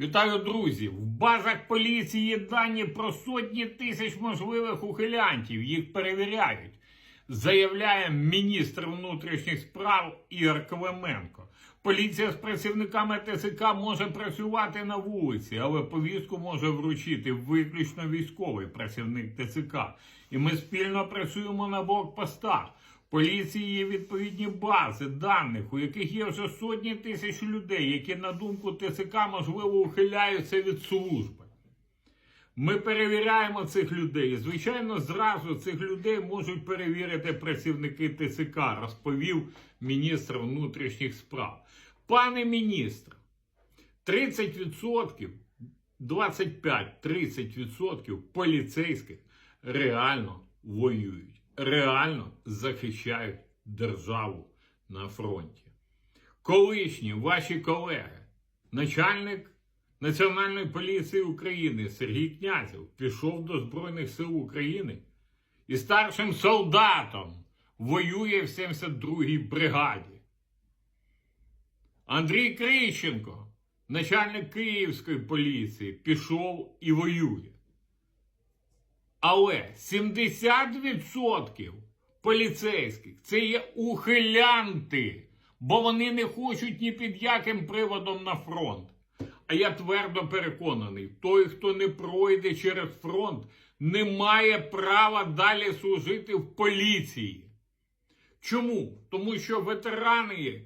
Вітаю, друзі! В базах поліції є дані про сотні тисяч можливих ухилянтів. Їх перевіряють. Заявляє міністр внутрішніх справ Ігор Клименко. Поліція з працівниками ТСК може працювати на вулиці, але повістку може вручити виключно військовий працівник ТЦК. І ми спільно працюємо на блокпостах. Поліції є відповідні бази даних, у яких є вже сотні тисяч людей, які, на думку ТЦК, можливо, ухиляються від служби. Ми перевіряємо цих людей. Звичайно, зразу цих людей можуть перевірити працівники ТЦК, розповів міністр внутрішніх справ. Пане міністр, 30%, 25-30% поліцейських реально воюють, реально захищають державу на фронті. Колишні ваші колеги, начальник Національної поліції України Сергій Князів пішов до Збройних сил України і старшим солдатом воює в 72-й бригаді. Андрій Крищенко, начальник Київської поліції, пішов і воює. Але 70% поліцейських це є ухилянти, бо вони не хочуть ні під яким приводом на фронт. А я твердо переконаний, той, хто не пройде через фронт, не має права далі служити в поліції. Чому? Тому що ветерани,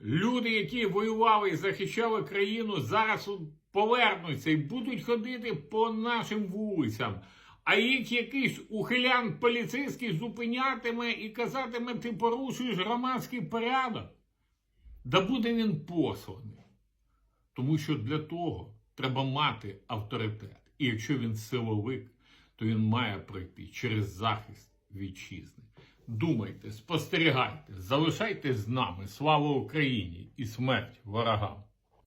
люди, які воювали і захищали країну, зараз повернуться і будуть ходити по нашим вулицям. А їх якийсь ухилян поліцейський зупинятиме і казатиме, ти порушуєш громадський порядок. Да буде він посланий. Тому що для того треба мати авторитет. І якщо він силовик, то він має пройти через захист вітчизни. Думайте, спостерігайте, залишайтесь з нами. Слава Україні і смерть ворогам!